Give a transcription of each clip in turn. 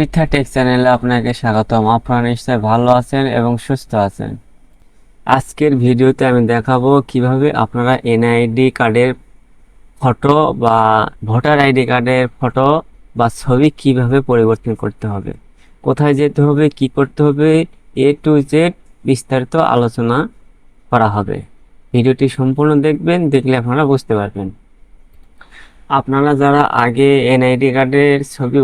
Pritha take চ্যানেলে আপনাকে স্বাগতম। আপনারা নিশ্চয়ই ভালো আছেন এবং সুস্থ আছেন। আজকের ভিডিওতে আমি দেখাবো কীভাবে আপনারা এনআইডি কার্ডের ফটো বা ভোটার আইডি কার্ডের ফটো বা ছবি কীভাবে পরিবর্তন করতে হবে, কোথায় যেতে হবে, কি করতে হবে, এ টু জেড বিস্তারিত আলোচনা করা হবে। ভিডিওটি সম্পূর্ণ দেখবেন, দেখলে আপনারা বুঝতে পারবেন। আপনারা যারা আগে এনআইডি কার্ডের ছবি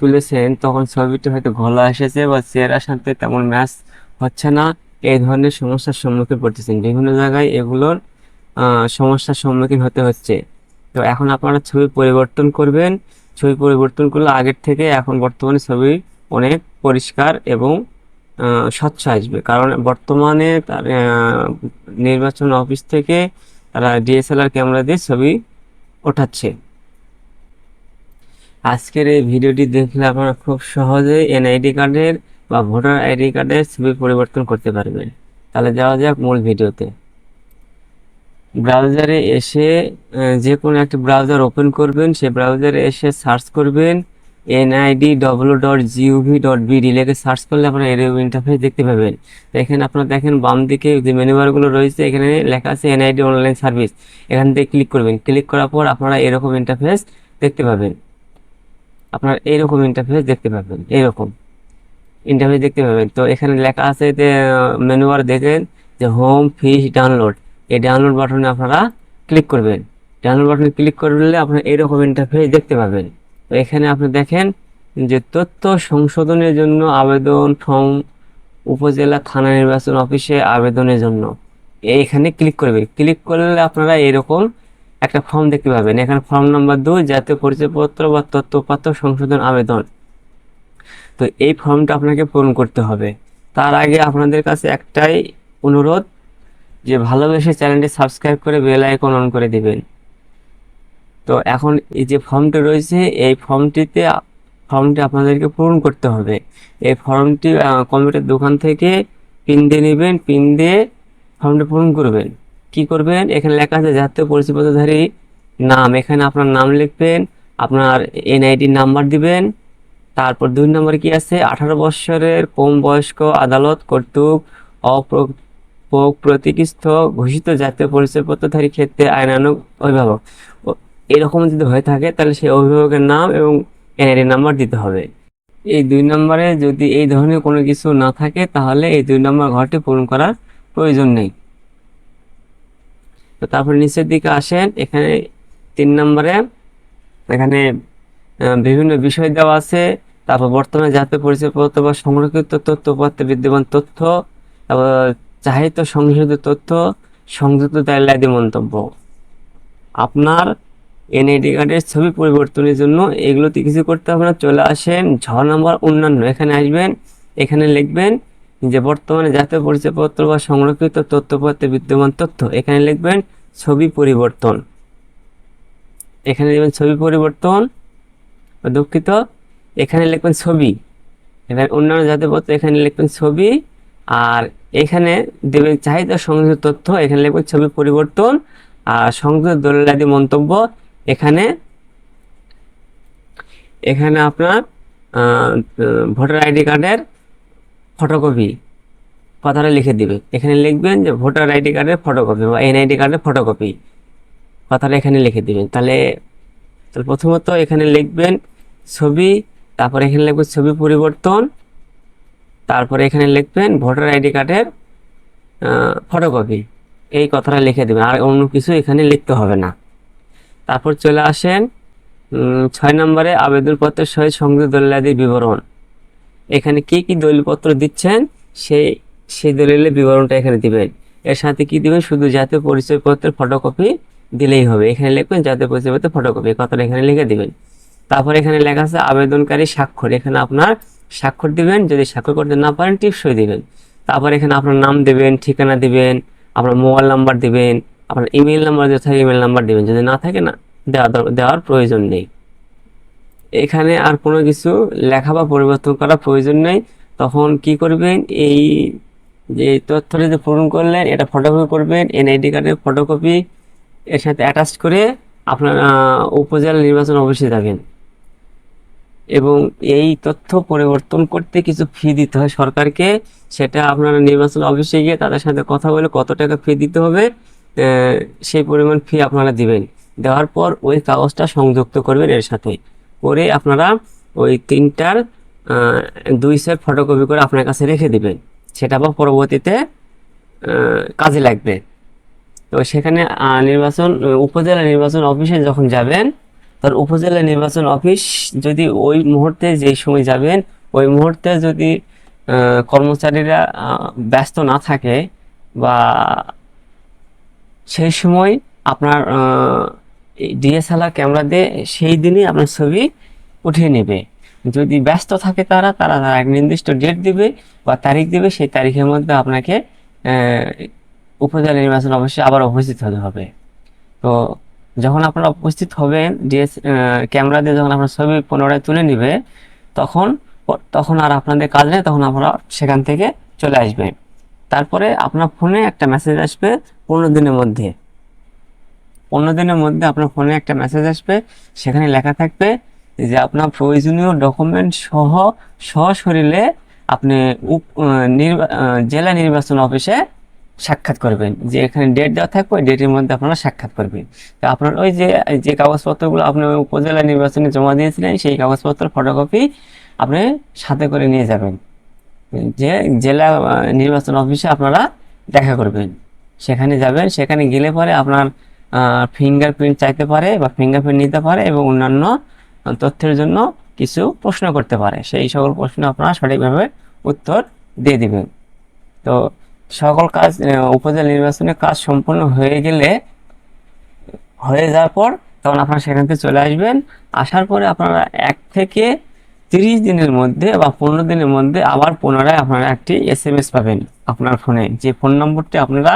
তুলেছেন, তখন ছবিটি হয়তো ঘোলা এসেছে বা চেহারার সাথে তেমন ম্যাচ হচ্ছে না। এই ধরনের সমস্যার সম্মুখীন পড়তেছেন। বিভিন্ন জায়গায় এগুলোর সমস্যার সম্মুখীন হতে হচ্ছে। তো এখন আপনারা ছবি পরিবর্তন করবেন। ছবি পরিবর্তন করলে আগের থেকে এখন বর্তমানে ছবি অনেক পরিষ্কার এবং স্বচ্ছ আসবে। কারণ বর্তমানে তার নির্বাচন অফিস থেকে তারা ডিএসএলআর ক্যামেরা দিয়ে ছবি ওঠাচ্ছে। আজকের এই ভিডিওটি দেখলে আপনারা খুব সহজেই এনআইডি কার্ডের বা ভোটার আইডি কার্ডের ছবি পরিবর্তন করতে পারবেন। তাহলে যাওয়া যাক মূল ভিডিওতে। ব্রাউজারে এসে যে কোনো একটা ব্রাউজার ওপেন করবেন, সেই ব্রাউজারে এসে সার্চ করবেন NID W dot GOV dot BD লিখে সার্চ করলে আপনারা এরকম ইন্টারফেস দেখতে পাবেন। এখানে আপনারা দেখেন, বাম দিকে যে মেনু বারগুলো রয়েছে, এখানে লেখা আছে এনআইডি অনলাইন সার্ভিস। এখান থেকে ক্লিক করবেন। ক্লিক করার পর আপনারা এরকম ইন্টারফেস দেখতে পাবেন। আপনার এইরকম ইন্টারফেস দেখতে পাবেন, এইরকম। ইন্টারফেস দেখতে পাবেন। তো এখানে লেখা আছে যে মেনু বার দেখেন যে হোম ফিস ডাউনলোড এই ডাউনলোড বাটনে আপনারা ক্লিক করবেন। ডাউনলোড বাটনে ক্লিক করলে আপনারা এইরকম ইন্টারফেস দেখতে পাবেন। তো এখানে আপনি দেখেন যে, তথ্য সংশোধনের জন্য আবেদন ফর্ম উপজেলা থানা নির্বাচন অফিসে আবেদনের জন্য। এইখানে ক্লিক করবে ক্লিক করলে আপনারা এরকম একটা ফর্ম দেখতে পাবেন। এখানে ফর্ম নাম্বার দুই, জাতীয় পরিচয়পত্র বা তথ্যপত্র সংশোধন আবেদন। তো এই ফর্মটা আপনাকে পূরণ করতে হবে। তার আগে আপনাদের কাছে একটাই অনুরোধ যে ভালোবেসে চ্যানেলটি সাবস্ক্রাইব করে বেল আইকন অন করে দিবেন। তো এখন এই যে ফর্মটি রয়েছে, এই ফর্মটিতে ফর্মটি আপনাদেরকে পূরণ করতে হবে। এই ফর্মটি কম্পিউটার দোকান থেকে পিন দিয়ে নেবেন পিন দিয়ে ফর্মটি পূরণ করবেন। কি করবেন? এখানে লেখা আছে জাতীয় পরিচয়পত্রধারী নাম। এখানে আপনার নাম লিখবেন, আপনার এনআইডি নাম্বার দিবেন। তারপর দুই নম্বরে কি আছে? আঠারো বৎসরের কম বয়স্ক আদালত কর্তৃক অপ্র প্রতিষ্ঠিত ঘোষিত জাতীয় পরিচয়পত্রধারী ক্ষেত্রে আইনানুগ অভিভাবক। এরকম যদি হয়ে থাকে, তাহলে সেই অভিভাবকের নাম এবং এনআইডি নাম্বার দিতে হবে। এই দুই নম্বরে যদি এই ধরনের কোনো কিছু না থাকে, তাহলে এই দুই নম্বর ঘরটি পূরণ করার প্রয়োজন নেই। তো তারপর নিচের দিকে আসেন, এখানে তিন নম্বরে, এখানে বিভিন্ন বিষয় দেওয়া আছে। তারপর বর্তমানে জাতীয় পরিচয়পত্র বা সংরক্ষিত তথ্যপত্রে বিদ্যমান তথ্য, তারপর চাহিত সংশোধিত তথ্য, সংযুক্ত দায়লাদি মন্তব্য। আপনার এনআইডি কার্ডের ছবি পরিবর্তনের জন্য এগুলোতে কিছু করতে হবে না, চলে আসেন, ঝ নম্বর অন্যান্য এখানে আসবেন, এখানে লিখবেন যে বর্তমানে জাতীয় পরিচয়পত্র বা সংরক্ষিত তথ্যপত্রে বিদ্যমান তথ্য, এখানে লিখবেন ছবি পরিবর্তন। এখানে লিখবেন ছবি পরিবর্তন দুঃখিত, এখানে লিখবেন ছবি। এবার অন্যান্য জাতীয় পত্র, এখানে লিখবেন ছবি। আর এখানে দেবেন চাহিদা সংযুক্ত তথ্য, এখানে লিখবেন ছবি পরিবর্তন। আর সংযুক্ত দলিলাদি মন্তব্য, এখানে এখানে আপনার ভোটার আইডি কার্ডের ফটোকপি কথাটা লিখে দিবে। এখানে লিখবেন যে ভোটার আইডি কার্ডের ফটোকপি বা এনআইডি কার্ডের ফটোকপি কথাটা এখানে লিখে দিবেন। তাহলে তাহলে প্রথমত এখানে লিখবেন ছবি, তারপর এখানে লিখবেন ছবি পরিবর্তন, তারপরে এখানে লিখবেন ভোটার আইডি কার্ডের ফটোকপি এই কথাটা লিখে দেবেন, আর অন্য কিছু এখানে লিখতে হবে না। তারপর চলে আসেন ছয় নম্বরে আবেদনপত্রের সহিত সংযুক্ত দলিলাদির বিবরণ। এখানে কি কি দলিলপত্র দিচ্ছেন সেই সেই দলিলের বিবরণটা এখানে দিবেন। এর সাথে কি দিবেন? শুধু জাতীয় পরিচয়পত্রের ফটোকপি দিলেই হবে। এখানে লিখবেন জাতীয় পরিচয়পত্রের ফটোকপি কথাটা এখানে লিখে দিবেন। তারপর এখানে লেখা আছে আবেদনকারী স্বাক্ষর। এখানে আপনার স্বাক্ষর দিবেন, যদি স্বাক্ষর করতে না পারেন টিপসই দিবেন। তারপর এখানে আপনার নাম দিবেন, ঠিকানা দিবেন, আপনার মোবাইল নাম্বার দিবেন, আপনার ইমেল নাম্বার যদি থাকে ইমেল নাম্বার দিবেন। যদি না থাকে না দেওয়া দেওয়ার প্রয়োজন নেই। এখানে আর কোনো কিছু লেখা বা পরিবর্তন করার প্রয়োজন নেই। তখন কি করবেন? এই যে তথ্যটা যে পূরণ করলেন, এটা ফটোকপি করবেন, এনআইডি কার্ডের ফটোকপি এর সাথে অ্যাটাচ করে আপনার উপজেলা নির্বাচন অফিসে যাবেন। এবং এই তথ্য পরিবর্তন করতে কিছু ফি দিতে হয় সরকারকে। সেটা আপনারা নির্বাচন অফিসে গিয়ে তাদের সাথে কথা বলে কত টাকা ফি দিতে হবে সেই পরিমাণ ফি আপনারা দিবেন। দেওয়ার পর ওই কাগজটা সংযুক্ত করবেন এর সাথে। করে আপনারা ওই তিনটার দুই সেট ফটোকপি করে আপনার কাছে রেখে দিবেন। সেটা আবার পরবর্তীতে কাজে লাগবে। তো সেখানে নির্বাচন, উপজেলা নির্বাচন অফিসে যখন যাবেন, তার উপজেলা নির্বাচন অফিস যদি ওই মুহূর্তে যেই সময় যাবেন, ওই মুহূর্তে যদি কর্মচারীরা ব্যস্ত না থাকে বা সেই সময় আপনার ডিএসএলআর ক্যামেরা দিয়ে সেই দিনই আপনার ছবি উঠিয়ে নেবে। যদি ব্যস্ত থাকে তারা তারা এক নির্দিষ্ট ডেট দিবে বা তারিখ দিবে, সেই তারিখের মধ্যে আপনাকে উপজেলা নির্বাচন অবশ্যই আবার উপস্থিত হতে হবে। তো যখন আপনারা উপস্থিত হবেন ডিএস ক্যামেরা দিয়ে যখন আপনার ছবি পুনরায় তুলে নিবে, তখন তখন আর আপনাদের কাজ নেই, তখন আপনারা সেখান থেকে চলে আসবেন। তারপরে আপনার ফোনে একটা মেসেজ আসবে পনেরো দিনের মধ্যে। পনেরো দিনের মধ্যে আপনার ফোনে একটা মেসেজ আসবে, সেখানে লেখা থাকবে যে আপনার প্রয়োজনীয় ডকুমেন্ট সহ সশরীরে আপনি উপ- জেলা নির্বাচন অফিসে সাক্ষাৎ করবেন। যে এখানে ডেট দেওয়া থাকবে, ওই ডেটের মধ্যে আপনারা সাক্ষাৎ করবেন। তো আপনার ওই যে যে কাগজপত্রগুলো আপনি উপজেলা নির্বাচনে জমা দিয়েছিলেন, সেই কাগজপত্র ফটোকপি আপনি সাথে করে নিয়ে যাবেন। যে জেলা নির্বাচন অফিসে আপনারা দেখা করবেন। সেখানে যাবেন, সেখানে গেলে পরে আপনার ফিঙ্গারপ্রিন্ট চাইতে পারে বা ফিঙ্গারপ্রিন্ট নিতে পারে এবং অন্যান্য তথ্যের জন্য কিছু প্রশ্ন করতে পারে। সেই সকল প্রশ্ন আপনারা সঠিকভাবে উত্তর দিয়ে দিবেন। তো সকল কাজ উপজেলা নির্বাচনের কাজ সম্পূর্ণ হয়ে গেলে, হয়ে যাওয়ার পর তখন আপনারা সেখান থেকে চলে আসবেন। আসার পরে আপনারা এক থেকে তিরিশ দিনের মধ্যে বা পনেরো দিনের মধ্যে আবার পুনরায় আপনারা একটি এস এম এস পাবেন আপনার ফোনে। যে ফোন নম্বরটি আপনারা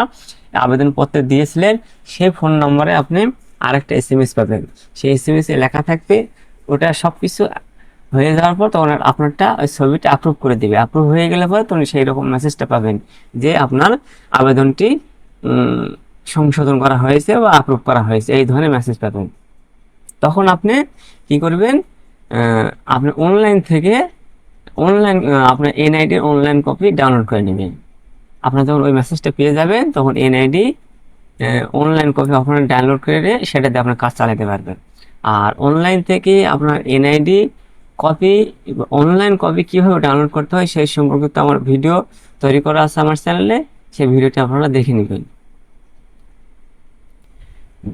আবেদনপত্রে দিয়েছিলেন সেই ফোন নম্বরে আপনি আরেকটা এস এম এস পাবেন। সেই এস এম এস লেখা থাকবে, ওটা সব কিছু হয়ে যাওয়ার পর তখন আপনারটা ওই ছবিটা অ্যাপ্রুভ করে দিবে। অ্যাপ্রুভ হয়ে গেলে পরে তখন সেই রকম মেসেজটা পাবেন যে আপনার আবেদনটি সংশোধন করা হয়েছে বা অ্যাপ্রুভ করা হয়েছে। এই ধরনের মেসেজ পাবেন। তখন আপনি কি করবেন আপনি অনলাইন থেকে অনলাইন আপনার এনআইডির অনলাইন কপি ডাউনলোড করে নেবেন। আপনার যখন ওই মেসেজটা পেয়ে যাবেন, তখন এনআইডি অনলাইন কপি আপনারা ডাউনলোড করে সেটা দিয়ে আপনার কাজ চালাতে পারবেন। আর অনলাইন থেকে আপনার এনআইডি কপি অনলাইন কপি কীভাবে ডাউনলোড করতে হয় সেই সম্পর্কিত আমার ভিডিও তৈরি করা আছে আমার চ্যানেলে সেই ভিডিওটি আপনারা দেখে নেবেন।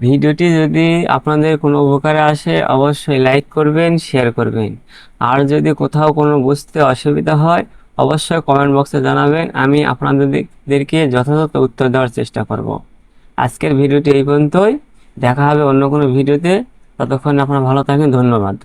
ভিডিওটি যদি আপনাদের কোনো উপকারে আসে, অবশ্যই লাইক করবেন শেয়ার করবেন। আর যদি কোথাও কোনো বুঝতে অসুবিধা হয় অবশ্যই কমেন্ট বক্সে জানাবেন, আমি আপনাদেরকে যথাযথ উত্তর দেওয়ার চেষ্টা করব। আজকের ভিডিওটি এই পর্যন্তই, দেখা হবে অন্য কোনো ভিডিওতে, ততক্ষণ আপনারা ভালো থাকেন, ধন্যবাদ।